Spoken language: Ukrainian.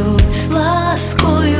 Обдають ласкою.